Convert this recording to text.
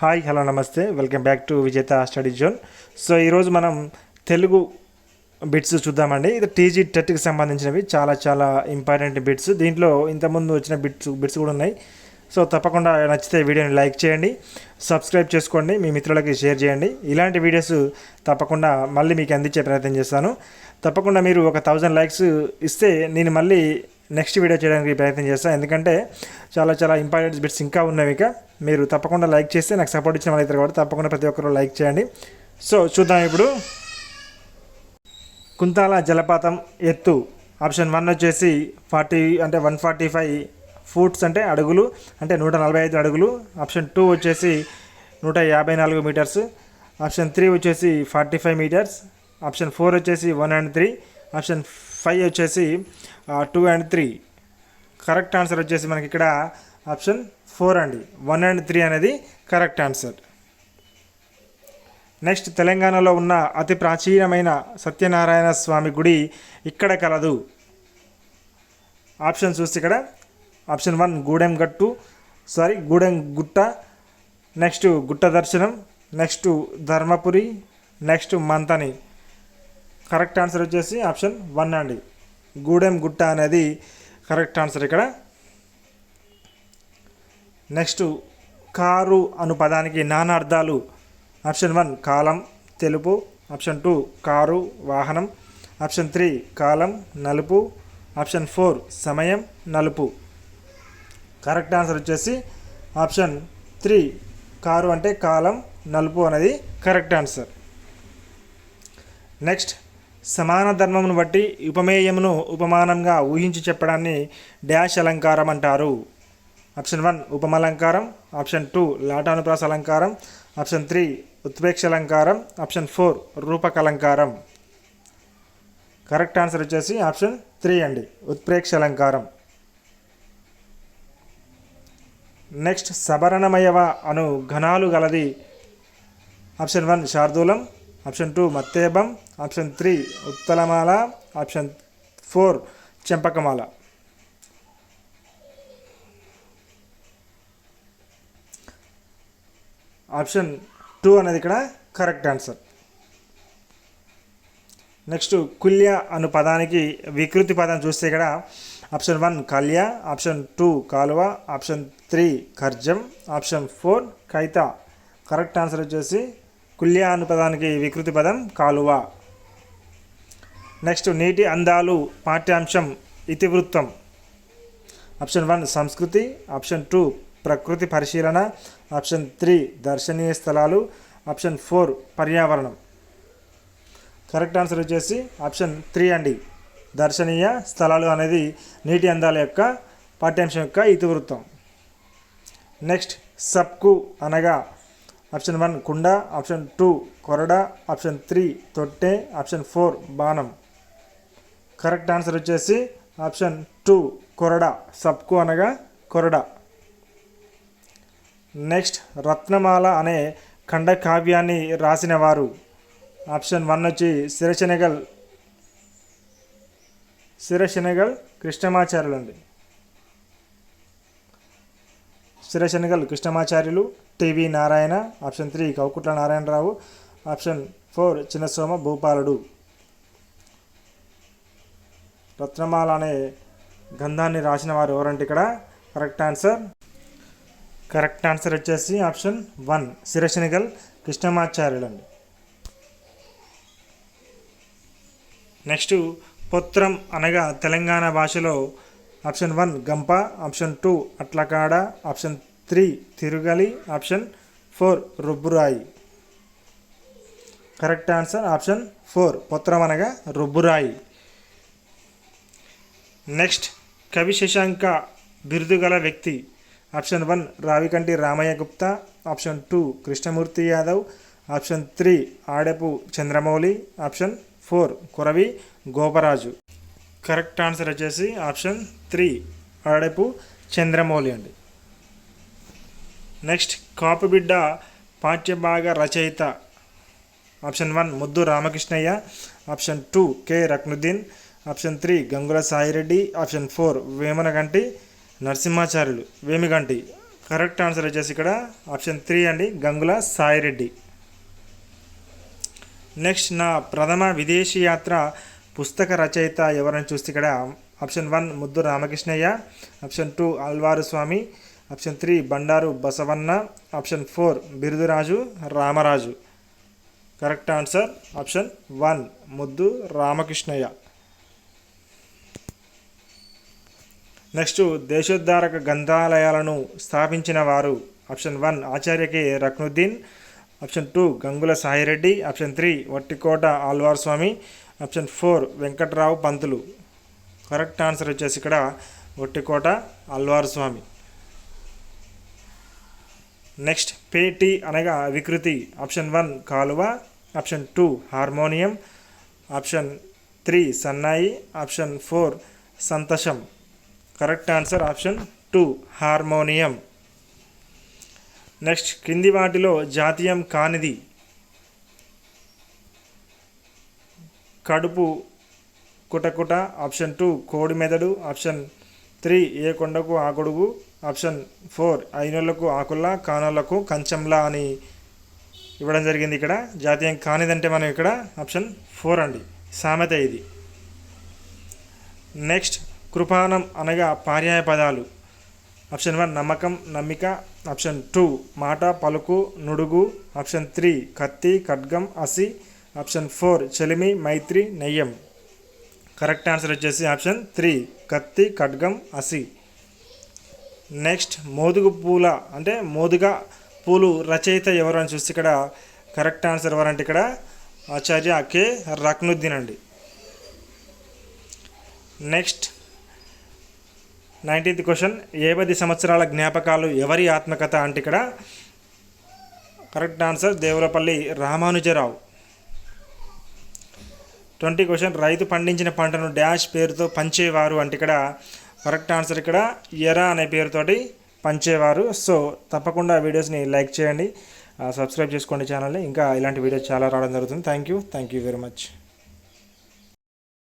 Hi hello నమస్తే. Welcome back to Vijetha study zone. So ఈరోజు మనం తెలుగు బిట్స్ చూద్దామండి. ఇది టీజీ టెట్కి సంబంధించినవి. చాలా చాలా ఇంపార్టెంట్ బిట్స్. దీంట్లో ఇంతకుముందు వచ్చిన బిట్స్ బిట్స్ కూడా ఉన్నాయి. సో తప్పకుండా నచ్చితే వీడియోని లైక్ చేయండి. సబ్స్క్రైబ్ చేసుకోండి. మీ మిత్రులకి షేర్ చేయండి. ఇలాంటి వీడియోస్ తప్పకుండా మళ్ళీ మీకు అందించే ప్రయత్నం చేస్తాను. తప్పకుండా మీరు ఒక థౌజండ్ లైక్స్ ఇస్తే నేను మళ్ళీ నెక్స్ట్ వీడియో చేయడానికి ప్రయత్నం చేస్తాను ఎందుకంటే చాలా చాలా ఇంపార్టెంట్ బిట్స్ ఇంకా ఉన్నవి ఇక. మీరు తప్పకుండా లైక్ చేస్తే నాకు సపోర్ట్ ఇచ్చిన వాళ్ళు కాబట్టి తప్పకుండా ప్రతి ఒక్కరు లైక్ చేయండి. సో చూద్దాం ఇప్పుడు. కుంతాల జలపాతం ఎత్తు. ఆప్షన్ వన్ వచ్చేసి ఫార్టీ అంటే వన్ ఫార్టీ ఫైవ్ ఫూట్స్ అంటే అడుగులు అంటే నూట నలభై ఐదు అడుగులు. ఆప్షన్ టూ వచ్చేసి నూట యాభై నాలుగు మీటర్స్ ఆప్షన్ త్రీ వచ్చేసి forty five meters option four వచ్చేసి one and three option five వచ్చేసి two and three correct answer వచ్చేసి మనకి ఇక్కడ ఆప్షన్ ఫోర్ అండి. వన్ అండ్ త్రీ అనేది కరెక్ట్ ఆన్సర్ నెక్స్ట్ తెలంగాణలో ఉన్న అతి ప్రాచీనమైన సత్యనారాయణ స్వామి గుడి ఇక్కడ కలదు. ఆప్షన్ చూస్తే ఇక్కడ ఆప్షన్ వన్ గూడెం గట్టు సారీ గూడెం గుట్ట నెక్స్ట్ గుట్ట దర్శనం. Next Dharmapuri. Next Manthani. Correct answer వచ్చేసి ఆప్షన్ వన్ అండి. గూడెం గుట్ట అనేది కరెక్ట్ ఆన్సర్ ఇక్కడ. నెక్స్ట్ కారు అను పదానికి నానా అర్థాలు. ఆప్షన్ వన్ కాలం తెలుపు. ఆప్షన్ టూ కారు వాహనం. ఆప్షన్ త్రీ కాలం నలుపు. ఆప్షన్ ఫోర్ సమయం నలుపు. కరెక్ట్ ఆన్సర్ వచ్చేసి ఆప్షన్ త్రీ కారు అంటే కాలం నలుపు అనేది కరెక్ట్ ఆన్సర్. నెక్స్ట్ సమాన ధర్మమును బట్టి ఉపమేయమును ఉపమానంగా ఊహించి చెప్పడాన్ని డాష్ అలంకారం అంటారు. ఆప్షన్ వన్ ఉపమలంకారం. ఆప్షన్ టూ లాటానుప్రాస అలంకారం. ఆప్షన్ త్రీ ఉత్ప్రేక్ష అలంకారం. ఆప్షన్ ఫోర్ రూపకలంకారం కరెక్ట్ ఆన్సర్ వచ్చేసి ఆప్షన్ త్రీ అండి ఉత్ప్రేక్ష అలంకారం. నెక్స్ట్ సబరణమయవ అను ఘనాలు గలది. ఆప్షన్ వన్ శార్దూలం. ఆప్షన్ టూ మత్తేబం ఆప్షన్ త్రీ ఉత్తలమాల ఆప్షన్ ఫోర్ చెంపకమాల. ఆప్షన్ టూ అనేది ఇక్కడ కరెక్ట్ ఆన్సర్. నెక్స్ట్ కుల్య అను పదానికి వికృతి పదం చూస్తే ఇక్కడ ఆప్షన్ వన్ కల్య ఆప్షన్ టూ కాలువ ఆప్షన్ త్రీ ఖర్జం ఆప్షన్ ఫోర్ కైత. కరెక్ట్ ఆన్సర్ వచ్చేసి కుల్య అను పదానికి వికృతి పదం కాలువ. నెక్స్ట్ నీటి అందాలు పాఠ్యాంశం ఇతివృత్తం. ఆప్షన్ వన్ సంస్కృతి. ఆప్షన్ టూ ప్రకృతి పరిశీలన. ఆప్షన్ త్రీ దర్శనీయ స్థలాలు. ఆప్షన్ ఫోర్ పర్యావరణం. కరెక్ట్ ఆన్సర్ వచ్చేసి ఆప్షన్ త్రీ అండి. దర్శనీయ స్థలాలు అనేది నీటి అందాల యొక్క పాఠ్యాంశం యొక్క ఇతివృత్తం. నెక్స్ట్ సబ్కు అనగా ఆప్షన్ వన్ కుండ ఆప్షన్ టూ కొరడ ఆప్షన్ త్రీ తొట్టె ఆప్షన్ ఫోర్ బాణం. కరెక్ట్ ఆన్సర్ వచ్చేసి ఆప్షన్ టూ కొరడ సబ్కు అనగా కొరడ. నెక్స్ట్ రత్నమాల అనే ఖండకావ్యాన్ని రాసిన వారు ఆప్షన్ వన్ వచ్చి సిరశనగల్ సిరశనగల్ కృష్ణమాచార్యులు అండి Sirasanagal Krishnamacharyulu TV Narayana option three Koukutla Narayanarao option four Chinnasoma Bhupaludu. Ratnamala అనే గంధాన్ని రాసిన వారు ఎవరంటే ఇక్కడ? Correct answer. కరెక్ట్ ఆన్సర్ వచ్చేసి ఆప్షన్ వన్ శిరశనిగల్ కృష్ణమాచార్యులు అండి నెక్స్ట్ పొత్రం అనగా తెలంగాణ భాషలో ఆప్షన్ వన్ గంప ఆప్షన్ టూ అట్లకాడ ఆప్షన్ త్రీ తిరుగలి ఆప్షన్ ఫోర్ రుబ్బురాయి. కరెక్ట్ ఆన్సర్ ఆప్షన్ ఫోర్ పుత్రం అనగా రుబ్బురాయి. నెక్స్ట్ కవి శశాంక బిరుదు గల వ్యక్తి. Option one Ravikanti Ramaiah Gupta. Option two Krishnamurthy Yadav. Option three Adepu Chandramouli. Option four Koravi Goparaju. Correct answer వచ్చేసి ఆప్షన్ త్రీ ఆడెపు చంద్రమౌళి అండి. నెక్స్ట్ కాపుబిడ్డ పాఠ్యభాగ రచయిత. Option one Muddu Ramakrishnaiah. Option two K Ruknuddin. Option three Gangula Saireddy. Option four Vemanaganti Narasimhacharyulu. Vemiganti correct answer వచ్చేసి ఇక్కడ option three అండి Gangula Sai Reddy. Next నా ప్రథమ విదేశీ యాత్ర పుస్తక రచయిత ఎవరని చూస్తే ఇక్కడ option one Muddu Ramakrishnaiah. Option two Alwaru Swamy. Option three Bandaru Basavanna option four Birudaraju Ramaraju. Correct answer option one Muddu Ramakrishnaiah. Next దేశోద్ధారక గ్రంథాలయాలను స్థాపించిన వారు ఆప్షన్ వన్ ఆచార్య K Ruknuddin option two Gangula Saireddy option three Vattikota Alwar Swamy option four Venkatrao Pantulu. Correct answer వచ్చేసి ఇక్కడ Vattikota Alwar Swamy next పేటి అనగా వికృతి. Option one కాలువ option two harmonium option three సన్నాయి option four సంతషం correct answer option two harmonium. Next క్రింది వాటిలో జాతీయం కానిది. కడుపు కుటకుట ఆప్షన్ టూ కోడి మెదడు ఆప్షన్ త్రీ ఏ కొండకు ఆ గొడుగు ఆప్షన్ ఫోర్ అయినోళ్ళకు ఆకుల్లా కానోళ్ళకు కంచంలా అని ఇవ్వడం జరిగింది ఇక్కడ. జాతీయం కానిదంటే మనం ఇక్కడ ఆప్షన్ ఫోర్ అండి. సామెత ఇది. నెక్స్ట్ కృపానం అనగా పర్యాయ పదాలు. ఆప్షన్ వన్ నమ్మకం నమ్మిక. ఆప్షన్ టూ మాట పలుకు నుడుగు. ఆప్షన్ త్రీ కత్తి ఖడ్గం అసి. ఆప్షన్ ఫోర్ చెలిమి మైత్రి నెయ్యం. కరెక్ట్ ఆన్సర్ వచ్చేసి ఆప్షన్ త్రీ కత్తి ఖడ్గం అసి. నెక్స్ట్ మోదుగు పూల అంటే మోదుగ పూలు రచయిత ఎవరు అని చూస్తే ఇక్కడ కరెక్ట్ ఆన్సర్ ఎవరంటే ఇక్కడ ఆచార్య కే రక్నుద్దీన్ అండి. నెక్స్ట్ నైన్టీన్త్ క్వశ్చన్ ఏ పది సంవత్సరాల జ్ఞాపకాలు ఎవరి ఆత్మకథ అంటే ఇక్కడ correct answer Devulapalli Ramanujarao. Twenty question రైతు పండించిన పంటను డాష్ పేరుతో పంచేవారు అంటే ఇక్కడ కరెక్ట్ ఆన్సర్ ఇక్కడ ఎరా అనే పేరుతోటి పంచేవారు. సో తప్పకుండా వీడియోస్ని లైక్ చేయండి. సబ్స్క్రైబ్ చేసుకోండి ఛానల్ని. ఇంకా ఇలాంటి వీడియోస్ చాలా రావడం జరుగుతుంది. Thank you. Thank you very much.